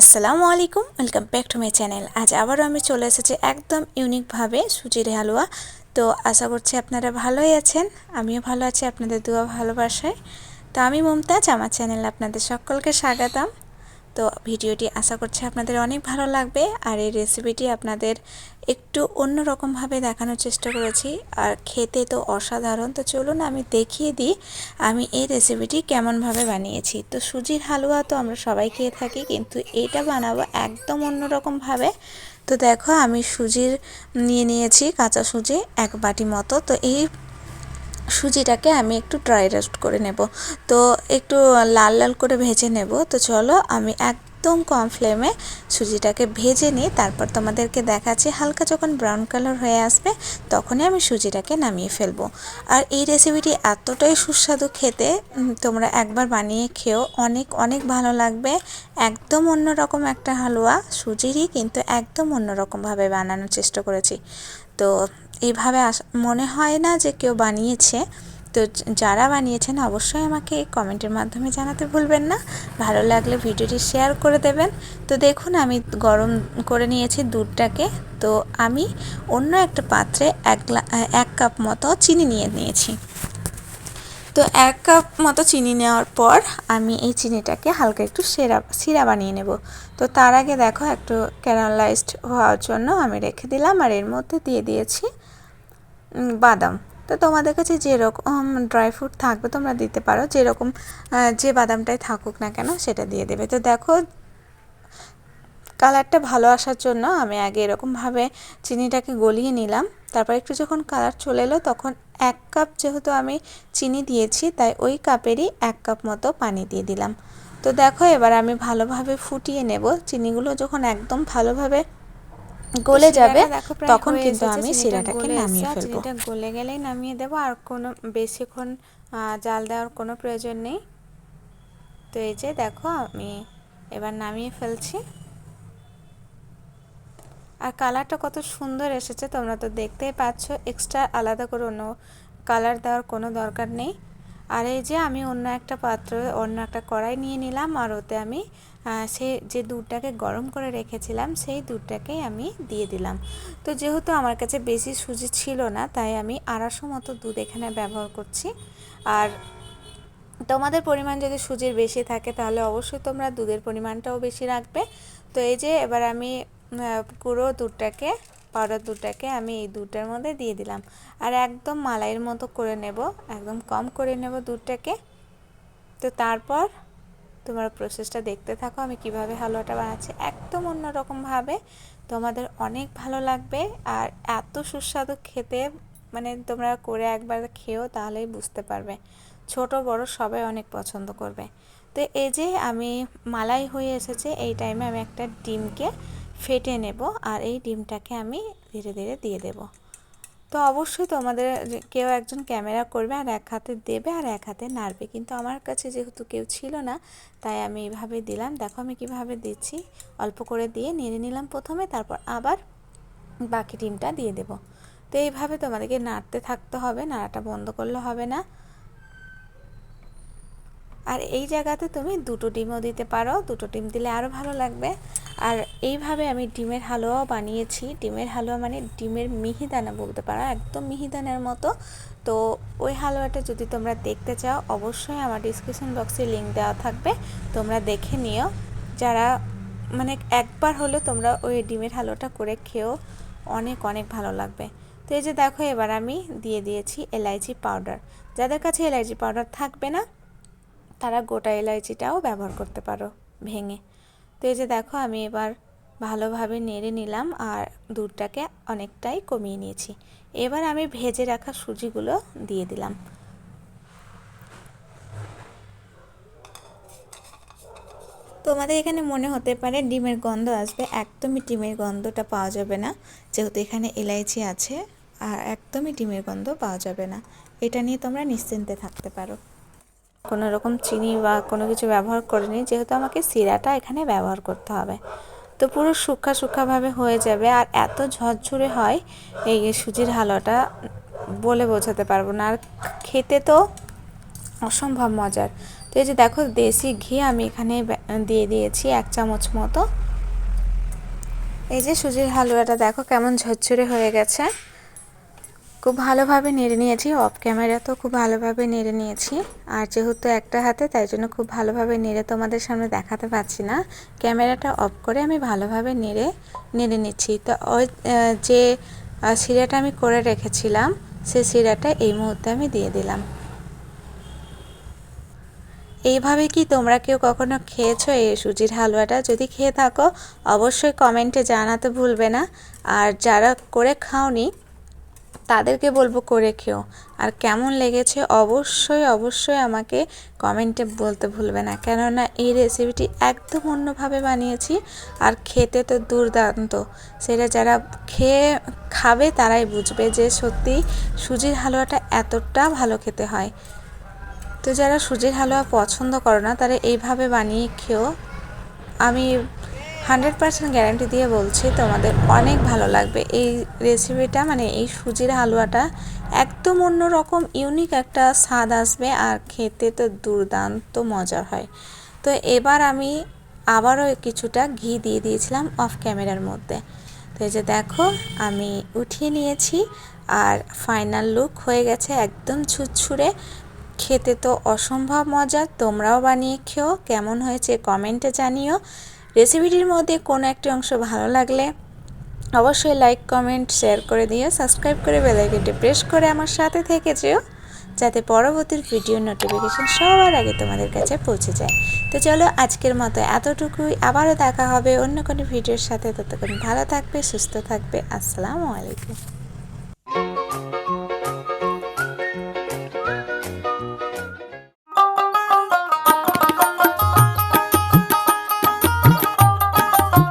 আসসালামু আলাইকুম, welcome back to my channel. আজ আবারও আমি চলে এসেছি একদম ইউনিকভাবে সুজির হালুয়া। তো আশা করছি আপনারা ভালোই আছেন, আমিও ভালো আছি, আপনাদের দুয়া ভালোবাসায়। তো আমি মমতাজ, আমার চ্যানেল আপনাদের সকলকে স্বাগতম। তো ভিডিওটি আশা করছি আপনাদের অনেক ভালো লাগবে আর এই রেসিপিটি আপনাদের একটু অন্যরকমভাবে দেখানোর চেষ্টা করেছি। আর খেতে তো অসাধারণ, তো চলুন আমি দেখিয়ে দিই আমি এই রেসিপিটি কেমনভাবে বানিয়েছি। তো সুজির হালুয়া তো আমরা সবাই খেয়ে থাকি, কিন্তু এটা বানাবো একদম অন্যরকমভাবে। তো দেখো আমি সুজির নিয়ে নিয়েছি কাঁচা সুজি এক বাটি মতো। তো এই সুজিটাকে আমি একটু ড্রাই রোস্ট করে নেব। তো একটু লাল লাল করে ভেজে নেব। তো চলো আমি একদম কম ফ্লেমে সুজিটাকে ভেজে নিই। তারপর তোমাদেরকে দেখাচ্ছি, হালকা যখন ব্রাউন কালার হয়ে আসবে, তখনই আমি সুজিটাকে নামিয়ে ফেলব। আর এই রেসিপিটি এতটাই সুস্বাদু খেতে তোমরা একবার বানিয়ে খেও। অনেক অনেক ভালো লাগবে। একদম অন্যরকম একটা হালুয়া সুজিরই কিন্তু একদম অন্যরকমভাবে বানানোর চেষ্টা করেছি। তো এইভাবে মনে হয় না যে কেউ বানিয়েছে। তো যারা বানিয়েছেন অবশ্যই আমাকে কমেন্টের মাধ্যমে জানাতে ভুলবেন না। ভালো লাগলে ভিডিওটি শেয়ার করে দেবেন। তো দেখুন, আমি গরম করে নিয়েছি দুধটাকে। তো আমি অন্য একটা পাত্রে এক এক কাপ মতো চিনি নিয়ে নিয়েছি। তো এক কাপ মতো চিনি নেওয়ার পর আমি এই চিনিটাকে হালকা একটু সেরা সিরা বানিয়ে নেব। তো তার আগে দেখো একটু ক্যারালাইজড হওয়ার জন্য আমি রেখে দিলাম আর এর মধ্যে দিয়ে দিয়েছি বাদাম। তো তোমাদের কাছে যেরকম ড্রাই ফ্রুট থাকবে তোমরা দিতে পারো, যেরকম যে বাদামটাই থাকুক না কেন সেটা দিয়ে দেবে। তো দেখো কালারটা ভালো আসার জন্য আমি আগে এরকমভাবে চিনিটাকে গলিয়ে নিলাম। তারপর একটু যখন কালার চলে এলো তখন এক কাপ যেহেতু আমি চিনি দিয়েছি তাই ওই কাপেরই এক কাপ মতো পানি দিয়ে দিলাম। তো দেখো এবার আমি ভালোভাবে ফুটিয়ে নেব। চিনিগুলো যখন একদম ভালোভাবে গলে যাবে তখন কিন্তু আমি শিরাটাকে নামিয়ে ফেলব। চিনিটা গলে গেলেই নামিয়ে দেবো আর কোনো বেশিক্ষণ জাল দেওয়ার কোনো প্রয়োজন নেই। তো এই যে দেখো আমি এবার নামিয়ে ফেলছি। আর কালারটা কত সুন্দর এসেছে, তোমরা তো দেখতেই পাচ্ছ। এক্সট্রা আলাদা করে অন্য কালার দেওয়ার কোনো দরকার নেই। আর এই যে আমি অন্য একটা পাত্র অন্য একটা কড়াই নিয়ে নিলাম, আর ওতে আমি সে যে দুধটাকে গরম করে রেখেছিলাম, সেই দুধটাকেই আমি দিয়ে দিলাম। তো যেহেতু আমার কাছে বেশি সুজি ছিল না, তাই আমি আড়াইশো মতো দুধ এখানে ব্যবহার করছি। আর তোমাদের পরিমাণ যদি সুজির বেশি থাকে, তাহলে অবশ্যই তোমরা দুধের পরিমাণটাও বেশি রাখবে। তো এই যে এবার আমি গুঁড়ো দুধটাকে, পাউডার দুধটাকে আমি এই দুধটার মধ্যে দিয়ে দিলাম। আর একদম মালাইয়ের মতো করে নেব, একদম কম করে নেব দুধটাকে। তো তারপর তোমার প্রসেসটা দেখতে থাকো আমি কীভাবে হালুয়াটা বানাচ্ছি। একদম অন্যরকমভাবে তোমাদের অনেক ভালো লাগবে আর এত সুস্বাদু খেতে মানে তোমরা করে একবার খেও তাহলেই বুঝতে পারবে। ছোট, বড় সবাই অনেক পছন্দ করবে। তো এই যে আমি মালাই হয়ে এসেছে, এই টাইমে আমি একটা ডিমকে ফেটে নেব আর এই ডিমটাকে আমি ধীরে ধীরে দিয়ে দেব। তো অবশ্যই তোমাদের কেউ একজন ক্যামেরা করবে আর এক হাতে দেবে আর এক হাতে নাড়বে। কিন্তু আমার কাছে যেহেতু কেউ ছিল না, তাই আমি এইভাবে দিলাম। দেখো আমি কীভাবে দিচ্ছি। অল্প করে দিয়ে নেড়ে নিলাম প্রথমে, তারপর আবার বাকি ডিমটা দিয়ে দেব। তো এইভাবে তোমাদেরকে নাড়তে থাকতে হবে, নাড়াটা বন্ধ করলে হবে না। আর এই জায়গাতে তুমি দুটো ডিমও দিতে পারো। দুটো ডিম দিলে আরও ভালো লাগবে। আর এইভাবে আমি ডিমের হালুয়াও বানিয়েছি। ডিমের হালুয়া মানে ডিমের মিহিদানা বলতে পারো, একদম মিহিদানার মতো। তো ওই হালুয়াটা যদি তোমরা দেখতে চাও, অবশ্যই আমার ডিসক্রিপশন বক্সে লিঙ্ক দেওয়া থাকবে। তোমরা দেখে নিও। যারা মানে একবার হলে তোমরা ওই ডিমের হালুয়াটা করে খেও অনেক অনেক ভালো লাগবে। তো এই যে দেখো, এবার আমি দিয়ে দিয়েছি এলাইচি পাউডার। যাদের কাছে এলাইচি পাউডার থাকবে না, তারা গোটা এলাইচিটাও ব্যবহার করতে পারো ভেঙে। তো এই যে দেখো, আমি এবার ভালোভাবে নেড়ে নিলাম আর দুধটাকে অনেকটাই কমিয়ে নিয়েছি। এবার আমি ভেজে রাখা সুজিগুলো দিয়ে দিলাম। তোমাদের এখানে মনে হতে পারে ডিমের গন্ধ আসবে, একদমই ডিমের গন্ধটা পাওয়া যাবে না, যেহেতু এখানে এলাইচি আছে, আর একদমই ডিমের গন্ধ পাওয়া যাবে না। এটা নিয়ে তোমরা নিশ্চিন্তে থাকতে পারো। কোনো রকম চিনি বা কোনো কিছু ব্যবহার করিনি, যেহেতু আমাকে সিরাটা এখানে ব্যবহার করতে হবে। তো পুরো শুকা শুকাভাবে হয়ে যাবে আর এত ঝরঝরে হয়, এই সুজির হালুয়াটা বলে বোঝাতে পারব না। আর খেতে তো অসম্ভব মজার। তো এই যে দেখো, দেশি ঘি আমি এখানে দিয়ে দিয়েছি এক চামচ মতো। এই যে সুজির হালুয়াটা দেখো কেমন ঝরঝরে হয়ে গেছে। খুব ভালোভাবে নেড়ে নিয়েছি অফ ক্যামেরা তো খুব ভালোভাবে নেড়ে নিয়েছি। আর যেহেতু একটা হাতে, তাই জন্য খুব ভালোভাবে নেড়ে তোমাদের সামনে দেখাতে পারছি না। ক্যামেরাটা অফ করে আমি ভালোভাবে নেড়ে নেড়ে নিচ্ছি। তো ওই যে শিরাটা আমি করে রেখেছিলাম, সে শিরাটা এই মুহূর্তে আমি দিয়ে দিলাম। এইভাবে কি তোমরা কেউ কখনো খেয়েছো এই সুজির হালুয়াটা? যদি খেয়ে থাকো, অবশ্যই কমেন্টে জানাতে ভুলবে না। আর যারা করে খাওনি তাদেরকে বলব করে খেও। আর কেমন লেগেছে অবশ্যই অবশ্যই আমাকে কমেন্টে বলতে ভুলবে না। কেননা এই রেসিপিটি একদম অন্যভাবে বানিয়েছি আর খেতে তো দুর্দান্ত। সেটা যারা খেয়ে খাবে তারাই বুঝবে যে সত্যি সুজির হালুয়াটা এতটা ভালো খেতে হয়। তো যারা সুজির হালুয়া পছন্দ করো না, তারা এইভাবে বানিয়ে খেও। আমি হান্ড্রেড পার্সেন্ট গ্যারান্টি দিয়ে বলছি তোমাদের অনেক ভালো লাগবে। এই রেসিপিটা মানে এই সুজির হালুয়াটা একদম অন্যরকম, ইউনিক একটা স্বাদ আসবে আর খেতে তো দুর্দান্ত মজার হয়। তো এবার আমি আবারও কিছুটা ঘি দিয়ে দিয়েছিলাম অফ ক্যামেরার মধ্যে। তো এই যে দেখো, আমি উঠিয়ে নিয়েছি আর ফাইনাল লুক হয়ে গেছে একদম ছুটছুড়ে খেতে তো অসম্ভব মজা তোমরাও বানিয়ে খেও, কেমন হয়েছে কমেন্টে জানিও। রেসিপিটির মধ্যে কোনো একটি অংশ ভালো লাগলে অবশ্যই লাইক কমেন্ট শেয়ার করে দিও সাবস্ক্রাইব করে বেলাইকনটি প্রেস করে আমার সাথে থেকে যেও, যাতে পরবর্তী ভিডিও নোটিফিকেশন সবার আগে তোমাদের কাছে পৌঁছে যায়। তো চলো আজকের মতো এতটুকুই, আবারও দেখা হবে অন্য কোনো ভিডিওর সাথে, ততক্ষণ ভালো থাকবে, সুস্থ থাকবে, আসসালামু আলাইকুম।